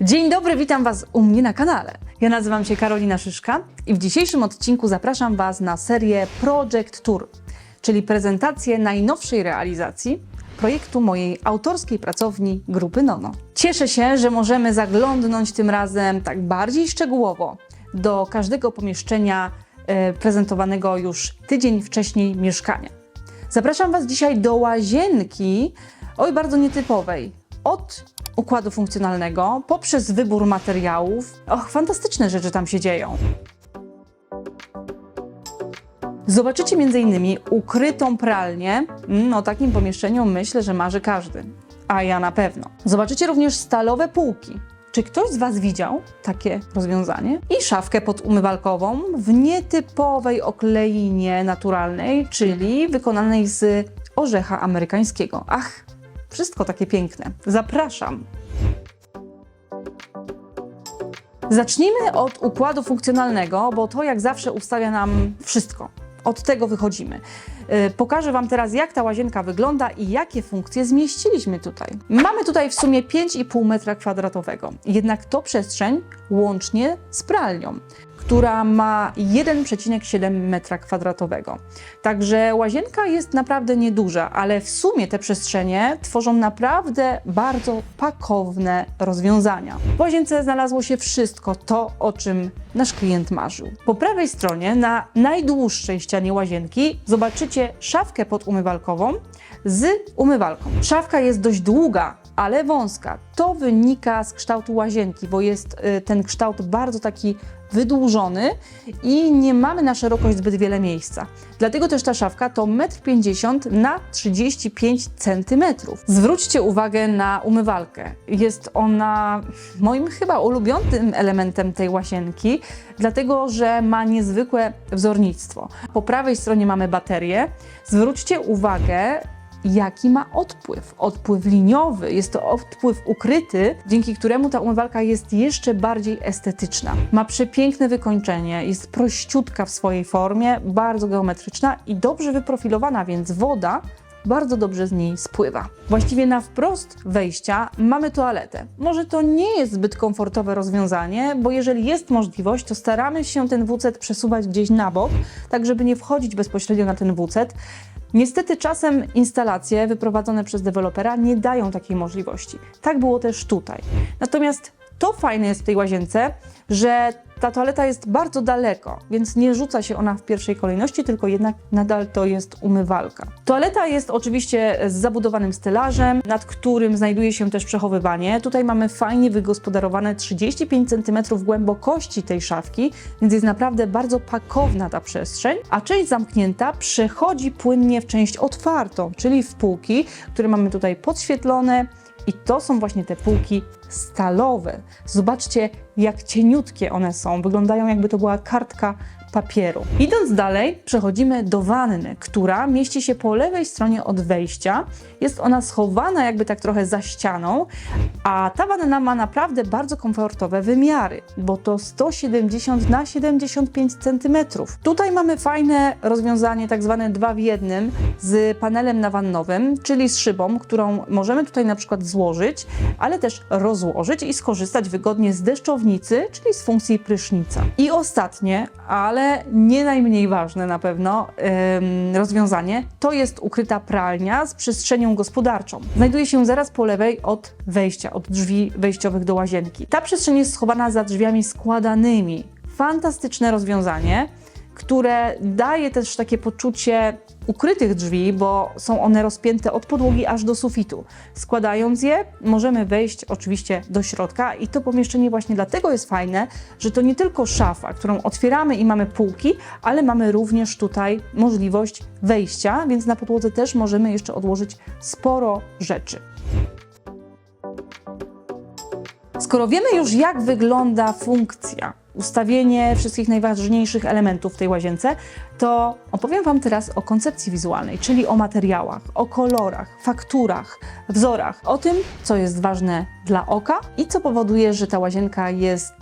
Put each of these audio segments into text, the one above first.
Dzień dobry, witam Was u mnie na kanale. Ja nazywam się Karolina Szyszka i w dzisiejszym odcinku zapraszam Was na serię Project Tour, czyli prezentację najnowszej realizacji projektu mojej autorskiej pracowni Grupy Nono. Cieszę się, że możemy zaglądnąć tym razem tak bardziej szczegółowo do każdego pomieszczenia e, prezentowanego już tydzień wcześniej mieszkania. Zapraszam Was dzisiaj do łazienki, oj bardzo nietypowej. Od układu funkcjonalnego, poprzez wybór materiałów. Och, fantastyczne rzeczy tam się dzieją. Zobaczycie m.in. ukrytą pralnię. Mm, o takim pomieszczeniu myślę, że marzy każdy. A ja na pewno. Zobaczycie również stalowe półki. Czy ktoś z Was widział takie rozwiązanie? I szafkę podumywalkową w nietypowej okleinie naturalnej, czyli wykonanej z orzecha amerykańskiego. Ach, wszystko takie piękne. Zapraszam. Zacznijmy od układu funkcjonalnego, bo to jak zawsze ustawia nam wszystko. Od tego wychodzimy. Yy, Pokażę Wam teraz, jak ta łazienka wygląda i jakie funkcje zmieściliśmy tutaj. Mamy tutaj w sumie 5,5 metra kwadratowego, jednak to przestrzeń łącznie z pralnią, która ma 1,7 metra kwadratowego. Także łazienka jest naprawdę nieduża, ale w sumie te przestrzenie tworzą naprawdę bardzo pakowne rozwiązania. W łazience znalazło się wszystko to, o czym nasz klient marzył. Po prawej stronie, na najdłuższej ścianie łazienki, zobaczycie szafkę podumywalkową z umywalką. Szafka jest dość długa, ale wąska. To wynika z kształtu łazienki, bo jest y, ten kształt bardzo taki wydłużony i nie mamy na szerokość zbyt wiele miejsca. Dlatego też ta szafka to 1,50 m na 35 cm. Zwróćcie uwagę na umywalkę. Jest ona moim chyba ulubionym elementem tej łazienki, dlatego że ma niezwykłe wzornictwo. Po prawej stronie mamy baterię. Zwróćcie uwagę, jaki ma odpływ. Odpływ liniowy, jest to odpływ ukryty, dzięki któremu ta umywalka jest jeszcze bardziej estetyczna. Ma przepiękne wykończenie, jest prościutka w swojej formie, bardzo geometryczna i dobrze wyprofilowana, więc woda bardzo dobrze z niej spływa. Właściwie na wprost wejścia mamy toaletę. Może to nie jest zbyt komfortowe rozwiązanie, bo jeżeli jest możliwość, to staramy się ten WC przesuwać gdzieś na bok, tak żeby nie wchodzić bezpośrednio na ten WC. Niestety czasem instalacje wyprowadzone przez dewelopera nie dają takiej możliwości. Tak było też tutaj. Natomiast to fajne jest w tej łazience, że ta toaleta jest bardzo daleko, więc nie rzuca się ona w pierwszej kolejności, tylko jednak nadal to jest umywalka. Toaleta jest oczywiście z zabudowanym stelażem, nad którym znajduje się też przechowywanie. Tutaj mamy fajnie wygospodarowane 35 cm głębokości tej szafki, więc jest naprawdę bardzo pakowna ta przestrzeń, a część zamknięta przechodzi płynnie w część otwartą, czyli w półki, które mamy tutaj podświetlone, i to są właśnie te półki stalowe. Zobaczcie, jak cieniutkie one są. Wyglądają jakby to była kartka papieru. Idąc dalej, przechodzimy do wanny, która mieści się po lewej stronie od wejścia. Jest ona schowana jakby tak trochę za ścianą, a ta wanna ma naprawdę bardzo komfortowe wymiary, bo to 170 na 75 cm. Tutaj mamy fajne rozwiązanie, tak zwane dwa w jednym, z panelem nawannowym, czyli z szybą, którą możemy tutaj na przykład złożyć, ale też rozłożyć i skorzystać wygodnie z deszczownicy, czyli z funkcji prysznica. I ostatnie, ale nie najmniej ważne na pewno rozwiązanie, to jest ukryta pralnia z przestrzenią gospodarczą. Znajduje się zaraz po lewej od wejścia, od drzwi wejściowych do łazienki. Ta przestrzeń jest schowana za drzwiami składanymi. Fantastyczne rozwiązanie, które daje też takie poczucie ukrytych drzwi, bo są one rozpięte od podłogi aż do sufitu. Składając je, możemy wejść oczywiście do środka i to pomieszczenie właśnie dlatego jest fajne, że to nie tylko szafa, którą otwieramy i mamy półki, ale mamy również tutaj możliwość wejścia, więc na podłodze też możemy jeszcze odłożyć sporo rzeczy. Skoro wiemy już, jak wygląda funkcja, ustawienie wszystkich najważniejszych elementów w tej łazience, to opowiem Wam teraz o koncepcji wizualnej, czyli o materiałach, o kolorach, fakturach, wzorach, o tym, co jest ważne dla oka i co powoduje, że ta łazienka jest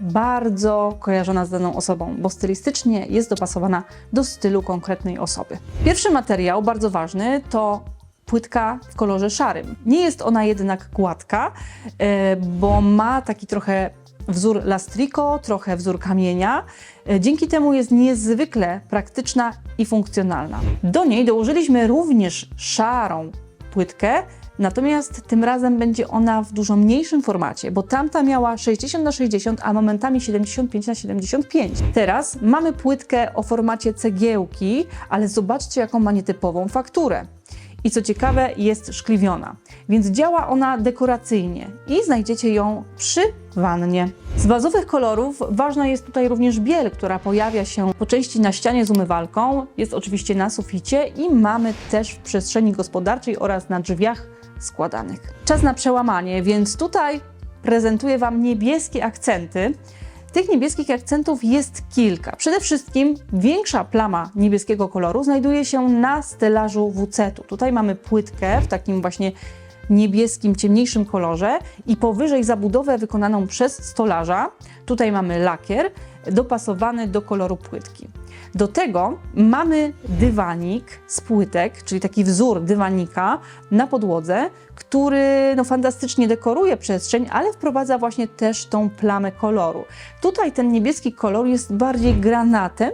bardzo kojarzona z daną osobą, bo stylistycznie jest dopasowana do stylu konkretnej osoby. Pierwszy materiał, bardzo ważny, to płytka w kolorze szarym. Nie jest ona jednak gładka, e, bo ma taki trochę wzór lastriko, trochę wzór kamienia. E, Dzięki temu jest niezwykle praktyczna i funkcjonalna. Do niej dołożyliśmy również szarą płytkę, natomiast tym razem będzie ona w dużo mniejszym formacie, bo tamta miała 60 na 60, a momentami 75 na 75. Teraz mamy płytkę o formacie cegiełki, ale zobaczcie jaką ma nietypową fakturę. I co ciekawe, jest szkliwiona, więc działa ona dekoracyjnie i znajdziecie ją przy wannie. Z bazowych kolorów ważna jest tutaj również biel, która pojawia się po części na ścianie z umywalką, jest oczywiście na suficie i mamy też w przestrzeni gospodarczej oraz na drzwiach składanych. Czas na przełamanie, więc tutaj prezentuję Wam niebieskie akcenty. Tych niebieskich akcentów jest kilka. Przede wszystkim większa plama niebieskiego koloru znajduje się na stelażu WC-tu. Tutaj mamy płytkę w takim właśnie niebieskim, ciemniejszym kolorze i powyżej zabudowę wykonaną przez stolarza. Tutaj mamy lakier dopasowany do koloru płytki. Do tego mamy dywanik z płytek, czyli taki wzór dywanika na podłodze, który no, fantastycznie dekoruje przestrzeń, ale wprowadza właśnie też tą plamę koloru. Tutaj ten niebieski kolor jest bardziej granatem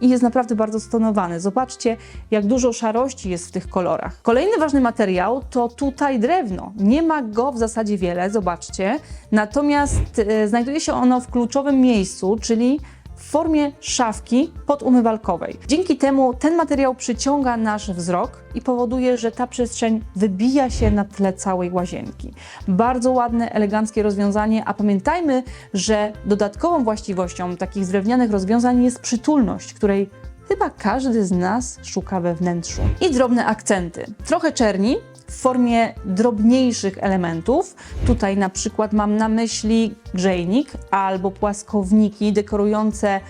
i jest naprawdę bardzo stonowany. Zobaczcie, jak dużo szarości jest w tych kolorach. Kolejny ważny materiał to tutaj drewno. Nie ma go w zasadzie wiele, zobaczcie. Natomiast e, znajduje się ono w kluczowym miejscu, czyli w formie szafki podumywalkowej. Dzięki temu ten materiał przyciąga nasz wzrok i powoduje, że ta przestrzeń wybija się na tle całej łazienki. Bardzo ładne, eleganckie rozwiązanie, a pamiętajmy, że dodatkową właściwością takich drewnianych rozwiązań jest przytulność, której chyba każdy z nas szuka we wnętrzu. I drobne akcenty. Trochę czerni, w formie drobniejszych elementów. Tutaj na przykład mam na myśli grzejnik albo płaskowniki dekorujące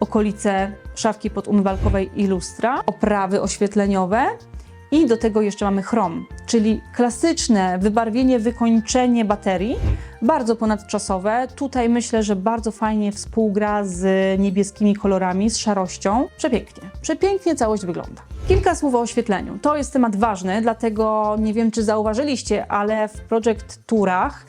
okolice szafki podumywalkowej i lustra, oprawy oświetleniowe i do tego jeszcze mamy chrom, czyli klasyczne wybarwienie, wykończenie baterii, bardzo ponadczasowe. Tutaj myślę, że bardzo fajnie współgra z niebieskimi kolorami, z szarością. Przepięknie, przepięknie całość wygląda. Kilka słów o oświetleniu. To jest temat ważny, dlatego nie wiem, czy zauważyliście, ale w Project Tourach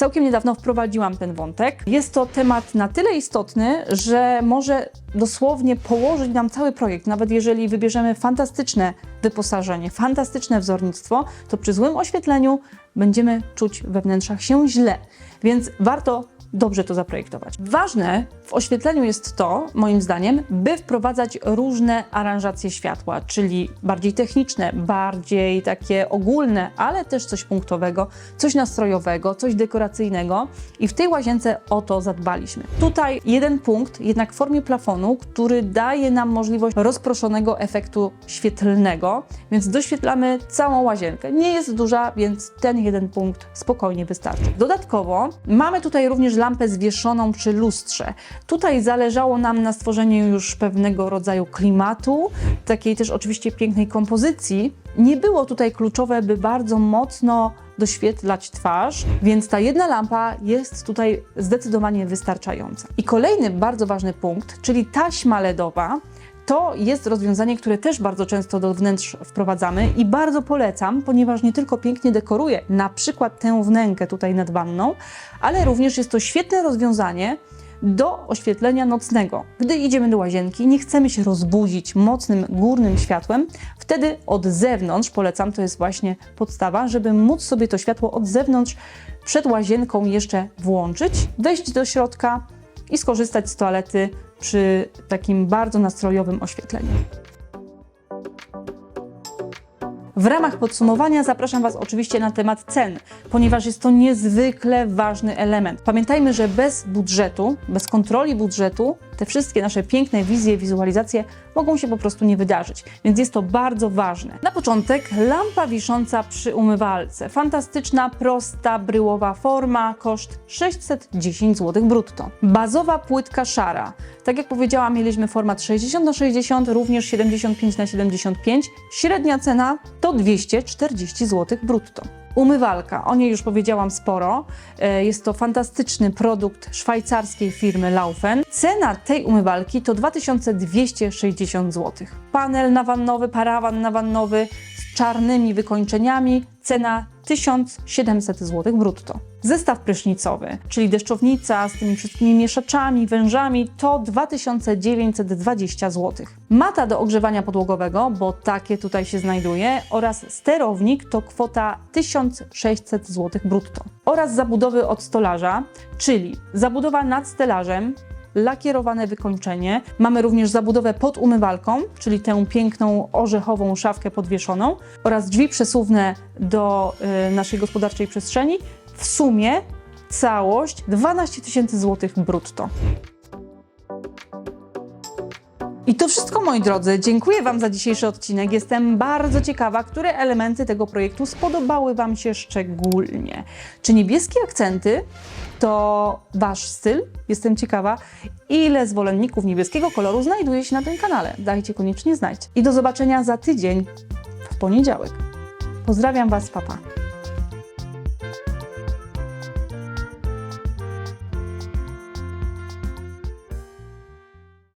Całkiem niedawno wprowadziłam ten wątek. Jest to temat na tyle istotny, że może dosłownie położyć nam cały projekt. Nawet jeżeli wybierzemy fantastyczne wyposażenie, fantastyczne wzornictwo, to przy złym oświetleniu będziemy czuć we wnętrzach się źle. Więc warto dobrze to zaprojektować. Ważne w oświetleniu jest to, moim zdaniem, by wprowadzać różne aranżacje światła, czyli bardziej techniczne, bardziej takie ogólne, ale też coś punktowego, coś nastrojowego, coś dekoracyjnego i w tej łazience o to zadbaliśmy. Tutaj jeden punkt, jednak w formie plafonu, który daje nam możliwość rozproszonego efektu świetlnego, więc doświetlamy całą łazienkę. Nie jest duża, więc ten jeden punkt spokojnie wystarczy. Dodatkowo mamy tutaj również lampę zwieszoną przy lustrze. Tutaj zależało nam na stworzeniu już pewnego rodzaju klimatu, takiej też oczywiście pięknej kompozycji. Nie było tutaj kluczowe, by bardzo mocno doświetlać twarz, więc ta jedna lampa jest tutaj zdecydowanie wystarczająca. I kolejny bardzo ważny punkt, czyli taśma LEDowa, to jest rozwiązanie, które też bardzo często do wnętrz wprowadzamy i bardzo polecam, ponieważ nie tylko pięknie dekoruje na przykład tę wnękę tutaj nad wanną, ale również jest to świetne rozwiązanie do oświetlenia nocnego. Gdy idziemy do łazienki, nie chcemy się rozbudzić mocnym górnym światłem, wtedy od zewnątrz, polecam, to jest właśnie podstawa, żeby móc sobie to światło od zewnątrz przed łazienką jeszcze włączyć, wejść do środka i skorzystać z toalety przy takim bardzo nastrojowym oświetleniu. W ramach podsumowania zapraszam Was oczywiście na temat cen, ponieważ jest to niezwykle ważny element. Pamiętajmy, że bez budżetu, bez kontroli budżetu, te wszystkie nasze piękne wizje, wizualizacje mogą się po prostu nie wydarzyć, więc jest to bardzo ważne. Na początek lampa wisząca przy umywalce. Fantastyczna, prosta, bryłowa forma, koszt 610 zł brutto. Bazowa płytka szara. Tak jak powiedziałam, mieliśmy format 60 na 60, również 75 na 75. Średnia cena to 240 zł brutto. Umywalka, o niej już powiedziałam sporo. E, Jest to fantastyczny produkt szwajcarskiej firmy Laufen. Cena tej umywalki to 2260 zł. Panel nawannowy, parawan nawannowy z czarnymi wykończeniami, cena 1700 zł brutto. Zestaw prysznicowy, czyli deszczownica z tymi wszystkimi mieszaczami, wężami, to 2920 zł. Mata do ogrzewania podłogowego, bo takie tutaj się znajduje, oraz sterownik to kwota 1600 zł brutto. Oraz zabudowy od stolarza, czyli zabudowa nad stelażem, lakierowane wykończenie. Mamy również zabudowę pod umywalką, czyli tę piękną orzechową szafkę podwieszoną oraz drzwi przesuwne do y, naszej gospodarczej przestrzeni. W sumie całość 12 tysięcy złotych brutto. I to wszystko, moi drodzy. Dziękuję Wam za dzisiejszy odcinek. Jestem bardzo ciekawa, które elementy tego projektu spodobały Wam się szczególnie. Czy niebieskie akcenty to Wasz styl? Jestem ciekawa, ile zwolenników niebieskiego koloru znajduje się na tym kanale. Dajcie koniecznie znać. I do zobaczenia za tydzień w poniedziałek. Pozdrawiam Was, papa.